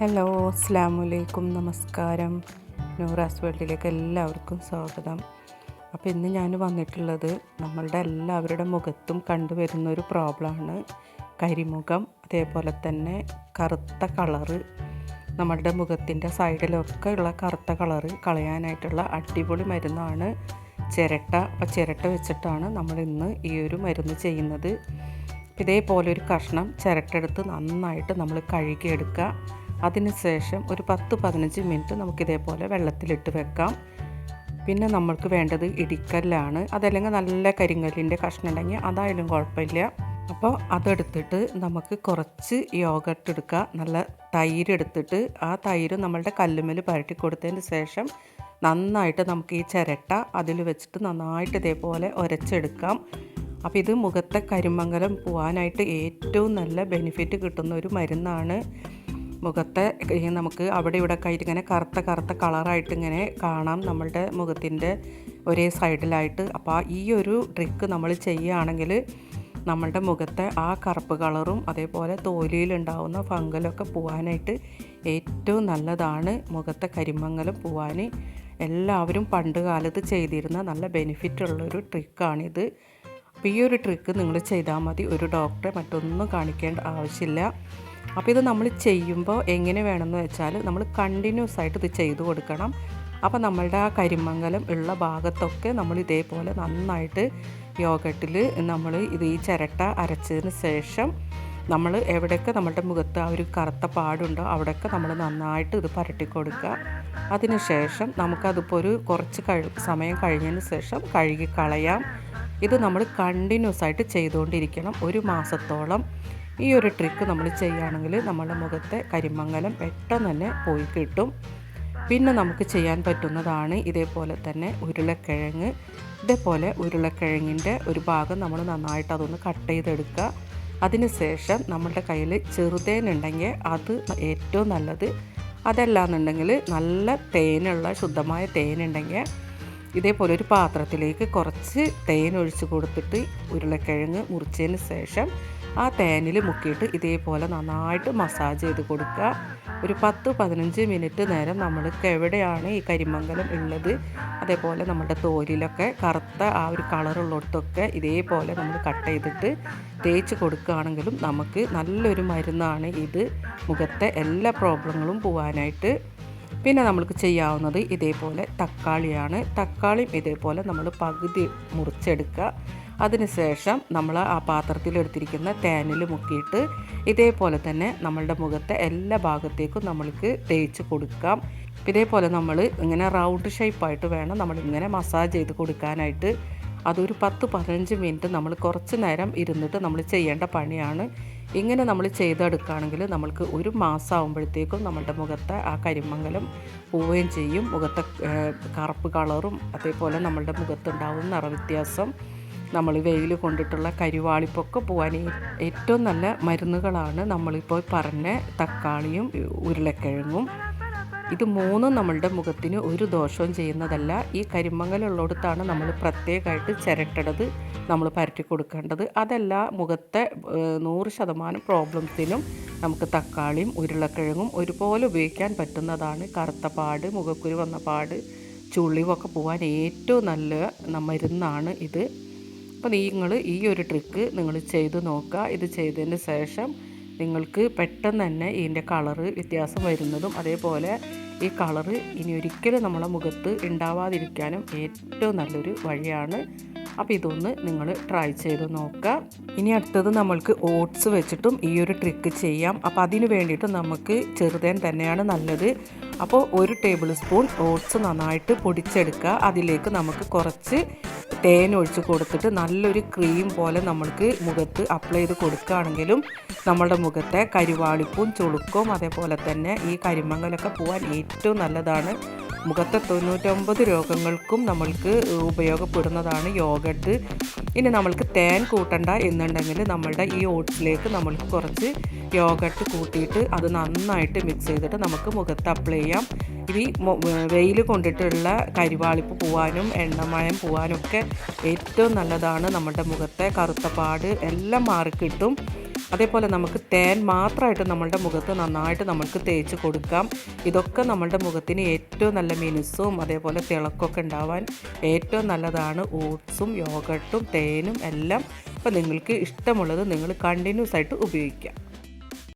Hello അസ്സാമലൈക്കും നമസ്കാരം. നൂറാസ് വേൾഡിലേക്ക് എല്ലാവർക്കും സ്വാഗതം. അപ്പോൾ ഇന്ന് ഞാൻ വന്നിട്ടുള്ളത് നമ്മളുടെ എല്ലാവരുടെ മുഖത്തും കണ്ടുവരുന്ന ഒരു പ്രോബ്ലമാണ്. കരിമുഖം അതേപോലെ തന്നെ കറുത്ത കളറ് നമ്മളുടെ മുഖത്തിന്റെ സൈഡിലൊക്കെ ഉള്ള കറുത്ത കളറ് കളയാനായിട്ടുള്ള അടിപൊളി മരുന്നാണ് ചിരട്ട. അപ്പോൾ ചിരട്ട വെച്ചിട്ടാണ് നമ്മൾ ഇന്ന് ഈ ഒരു മരുന്ന് ചെയ്യുന്നത്. ഇതേപോലെ ഒരു കഷ്ണം ചിരട്ടെടുത്ത് നന്നായിട്ട് നമ്മൾ കഴുകിയെടുക്കുക. അതിനുശേഷം ഒരു പത്ത് പതിനഞ്ച് മിനിറ്റ് നമുക്കിതേപോലെ വെള്ളത്തിലിട്ട് വെക്കാം. പിന്നെ നമ്മൾക്ക് വേണ്ടത് ഇടിക്കല്ലാണ്. അതല്ലെങ്കിൽ നല്ല കരിങ്കല്ലിന്റെ കഷ്ണം ഉണ്ടെങ്കിൽ അതായാലും കുഴപ്പമില്ല. അപ്പോൾ അതെടുത്തിട്ട് നമുക്ക് കുറച്ച് യോഗട്ട് എടുക്കുക. നല്ല തൈര് എടുത്തിട്ട് ആ തൈര് നമ്മളുടെ കല്ലുമ്മൽ പരട്ടി കൊടുത്തതിന് ശേഷം നന്നായിട്ട് നമുക്ക് ഈ ചിരട്ട അതിൽ വെച്ചിട്ട് നന്നായിട്ട് ഇതേപോലെ ഉരച്ചെടുക്കാം. അപ്പോൾ ഇത് മുഖത്തെ കരിമംഗലം പോവാനായിട്ട് ഏറ്റവും നല്ല ബെനിഫിറ്റ് കിട്ടുന്ന ഒരു മരുന്നാണ്. മുഖത്തെ നമുക്ക് അവിടെ ഇവിടെ ആയിട്ട് ഇങ്ങനെ കറുത്ത കറുത്ത കളറായിട്ട് ഇങ്ങനെ കാണാം നമ്മളുടെ മുഖത്തിന്റെ ഒരേ സൈഡിലായിട്ട്. അപ്പോൾ ഈ ഒരു ട്രിക്ക് നമ്മൾ ചെയ്യുകയാണെങ്കിൽ നമ്മളുടെ മുഖത്തെ ആ കറുപ്പ് കളറും അതേപോലെ തോലിയിലുണ്ടാവുന്ന ഫംഗലൊക്കെ പോകാനായിട്ട് ഏറ്റവും നല്ലതാണ് മുഖത്തെ കരിമങ്ങലം പോവാൻ എല്ലാവരും പണ്ട് കാലത്ത് ചെയ്തിരുന്ന നല്ല ബെനിഫിറ്റ് ഉള്ളൊരു ട്രിക്കാണിത് അപ്പോൾ ഈ ഒരു ട്രിക്ക് നിങ്ങൾ ചെയ്താൽ മതി. ഒരു ഡോക്ടറെ മറ്റൊന്നും കാണിക്കേണ്ട ആവശ്യമില്ല. അപ്പോൾ ഇത് നമ്മൾ ചെയ്യുമ്പോൾ എങ്ങനെ വേണമെന്ന് വെച്ചാൽ നമ്മൾ കണ്ടിന്യൂസ് ആയിട്ട് ഇത് ചെയ്തു കൊടുക്കണം. അപ്പോൾ നമ്മളുടെ ആ കരിമംഗലം ഉള്ള ഭാഗത്തൊക്കെ നമ്മൾ ഇതേപോലെ നന്നായിട്ട് യോഗട്ടിൽ നമ്മൾ ഇത് ഈ ചിരട്ട അരച്ചതിന് ശേഷം നമ്മൾ എവിടെയൊക്കെ നമ്മളുടെ മുഖത്ത് ആ ഒരു കറുത്ത പാടുണ്ടോ അവിടെയൊക്കെ നമ്മൾ നന്നായിട്ട് ഇത് പരട്ടി കൊടുക്കുക. അതിനുശേഷം നമുക്കതിപ്പോൾ ഒരു കുറച്ച് കഴി സമയം കഴിഞ്ഞതിന് ശേഷം കഴുകി കളയാം. ഇത് നമ്മൾ കണ്ടിന്യൂസ് ആയിട്ട് ചെയ്തുകൊണ്ടിരിക്കണം. ഒരു മാസത്തോളം. ഈ ഒരു ട്രിക്ക് നമ്മൾ ചെയ്യുകയാണെങ്കിൽ നമ്മുടെ മുഖത്തെ കരിമംഗലം പെട്ടെന്ന് തന്നെ പോയി കിട്ടും. പിന്നെ നമുക്ക് ചെയ്യാൻ പറ്റുന്നതാണ് ഇതേപോലെ തന്നെ ഉരുളക്കിഴങ്ങ്. ഇതേപോലെ ഉരുളക്കിഴങ്ങിന്റെ ഒരു ഭാഗം നമ്മൾ നന്നായിട്ട് അതൊന്ന് കട്ട് ചെയ്തെടുക്കുക. അതിനുശേഷം നമ്മളുടെ കയ്യിൽ ചെറുതേനുണ്ടെങ്കിൽ അത് ഏറ്റവും നല്ലത്. അതല്ലാന്നുണ്ടെങ്കിൽ നല്ല തേനുള്ള ശുദ്ധമായ തേനുണ്ടെങ്കിൽ ഇതേപോലെ ഒരു പാത്രത്തിലേക്ക് കുറച്ച് തേൻ ഒഴിച്ച് കൊടുത്തിട്ട് ഉരുളക്കിഴങ്ങ് മുറിച്ചതിന് ശേഷം ആ തേനിൽ മുക്കിയിട്ട് ഇതേപോലെ നന്നായിട്ട് മസാജ് ചെയ്ത് കൊടുക്കുക. ഒരു പത്ത് പതിനഞ്ച് മിനിറ്റ് നേരം നമ്മൾക്ക് എവിടെയാണ് ഈ കരിമംഗലം ഉള്ളത് അതേപോലെ നമ്മുടെ തോലിലൊക്കെ കറുത്ത ആ ഒരു കളറുള്ളിടത്തൊക്കെ ഇതേപോലെ നമ്മൾ കട്ട് ചെയ്തിട്ട് തേച്ച് കൊടുക്കുകയാണെങ്കിലും നമുക്ക് നല്ലൊരു മരുന്നാണ് ഇത്. മുഖത്തെ എല്ലാ പ്രോബ്ലങ്ങളും പോവാനായിട്ട് പിന്നെ നമ്മൾക്ക് ചെയ്യാവുന്നത് ഇതേപോലെ തക്കാളിയാണ്. തക്കാളിയും ഇതേപോലെ നമ്മൾ പകുതി മുറിച്ചെടുക്കുക. അതിനുശേഷം നമ്മൾ ആ പാത്രത്തിലെടുത്തിരിക്കുന്ന തേനിൽ മുക്കിയിട്ട് ഇതേപോലെ തന്നെ നമ്മളുടെ മുഖത്തെ എല്ലാ ഭാഗത്തേക്കും നമ്മൾക്ക് തേച്ച് കൊടുക്കാം. ഇതേപോലെ നമ്മൾ ഇങ്ങനെ റൗണ്ട് ഷേപ്പായിട്ട് വേണം നമ്മൾ ഇങ്ങനെ മസാജ് ചെയ്ത് കൊടുക്കാനായിട്ട്. അതൊരു പത്ത് പതിനഞ്ച് മിനിറ്റ് നമ്മൾ കുറച്ച് നേരം ഇരുന്നിട്ട് നമ്മൾ ചെയ്യേണ്ട പണിയാണ്. ഇങ്ങനെ നമ്മൾ ചെയ്തെടുക്കുകയാണെങ്കിൽ നമ്മൾക്ക് ഒരു മാസം നമ്മളുടെ മുഖത്തെ ആ കരിമംഗലം പോവുകയും ചെയ്യും. മുഖത്തെ കറുപ്പ് കളറും അതേപോലെ നമ്മളുടെ മുഖത്തുണ്ടാകുന്ന നിറവ്യത്യാസം. നമ്മൾ വെയിൽ കൊണ്ടിട്ടുള്ള കരിവാളിപ്പൊക്കെ പോകാൻ ഏറ്റവും നല്ല മരുന്നുകളാണ് നമ്മളിപ്പോൾ പറഞ്ഞ തക്കാളിയും ഉരുളക്കിഴങ്ങും. ഇത് മൂന്നും നമ്മളുടെ മുഖത്തിന് ഒരു ദോഷവും ചെയ്യുന്നതല്ല. ഈ കരിമങ്ങലുള്ളിടത്താണ് നമ്മൾ പ്രത്യേകമായിട്ട് ചിരട്ടടത് നമ്മൾ പരറ്റി കൊടുക്കേണ്ടത്. അതല്ല മുഖത്തെ നൂറ് ശതമാനം പ്രോബ്ലംസിനും നമുക്ക് തക്കാളിയും ഉരുളക്കിഴങ്ങും ഒരുപോലെ ഉപയോഗിക്കാൻ പറ്റുന്നതാണ്. കറുത്ത പാട് മുഖക്കുരു വന്ന പാട് ചുളിവൊക്കെ പോകാൻ ഏറ്റവും നല്ല മരുന്നാണ് ഇത്. അപ്പോൾ നിങ്ങൾ ഈ ഒരു ട്രിക്ക് നിങ്ങൾ ചെയ്ത് നോക്കുക. ഇത് ചെയ്തതിന് ശേഷം നിങ്ങൾക്ക് പെട്ടെന്ന് തന്നെ ഇതിന്റെ കളറ് വ്യത്യാസം വരുന്നതും അതേപോലെ ഈ കളറ് ഇനി ഒരിക്കലും നമ്മളെ മുഖത്ത് ഉണ്ടാവാതിരിക്കാനും ഏറ്റവും നല്ലൊരു വഴിയാണ്. അപ്പോൾ ഇതൊന്ന് നിങ്ങൾ ട്രൈ ചെയ്ത് നോക്കുക. ഇനി അടുത്തത് നമ്മൾക്ക് ഓട്സ് വെച്ചിട്ടും ഈ ഒരു ട്രിക്ക് ചെയ്യാം. അപ്പോൾ അതിന് വേണ്ടിയിട്ട് നമുക്ക് ചെറുതേൻ തന്നെയാണ് നല്ലത്. അപ്പോൾ ഒരു ടേബിൾ സ്പൂൺ ഓട്സ് നന്നായിട്ട് പൊടിച്ചെടുക്കുക. അതിലേക്ക് നമുക്ക് കുറച്ച് തേൻ ഒഴിച്ച് കൊടുത്തിട്ട് നല്ലൊരു ക്രീം പോലെ നമ്മൾക്ക് മുഖത്ത് അപ്ലൈ ചെയ്ത് കൊടുക്കുകയാണെങ്കിലും നമ്മളുടെ മുഖത്തെ കരിവാളിപ്പും ചുളുക്കും അതേപോലെ തന്നെ ഈ കരിമങ്ങലൊക്കെ പോകാൻ ഏറ്റവും നല്ലതാണ്. മുഖത്തെ തൊണ്ണൂറ്റൊമ്പത് രോഗങ്ങൾക്കും നമ്മൾക്ക് ഉപയോഗപ്പെടുന്നതാണ് യോഗട്ട്. ഇനി നമ്മൾക്ക് തേൻ കൂട്ടണ്ട എന്നുണ്ടെങ്കിൽ നമ്മളുടെ ഈ ഓട്സിലേക്ക് നമ്മൾക്ക് കുറച്ച് യോഗട്ട് കൂട്ടിയിട്ട് അത് നന്നായിട്ട് മിക്സ് ചെയ്തിട്ട് നമുക്ക് മുഖത്ത് അപ്ലൈ ചെയ്യാം. ഇനി വെയിൽ കൊണ്ടിട്ടുള്ള കരിവാളിപ്പ് പോവാനും എണ്ണമയം പോവാനും ഒക്കെ ഏറ്റവും നല്ലതാണ് നമ്മുടെ മുഖത്തെ കറുത്ത പാട് എല്ലാം മാറിക്കിട്ടും. അതേപോലെ നമുക്ക് തേൻ മാത്രമായിട്ട് നമ്മളുടെ മുഖത്ത് നന്നായിട്ട് നമുക്ക് തേച്ച് കൊടുക്കാം. ഇതൊക്കെ നമ്മളുടെ മുഖത്തിന് ഏറ്റവും നല്ല മിനുസും അതേപോലെ തിളക്കമൊക്കെ ഉണ്ടാവാൻ ഏറ്റവും നല്ലതാണ് ഓട്സും യോഗട്ടും തേനും എല്ലാം. അപ്പോൾ നിങ്ങൾക്ക് ഇഷ്ടമുള്ളത് നിങ്ങൾ കണ്ടിന്യൂസ് ആയിട്ട് ഉപയോഗിക്കാം.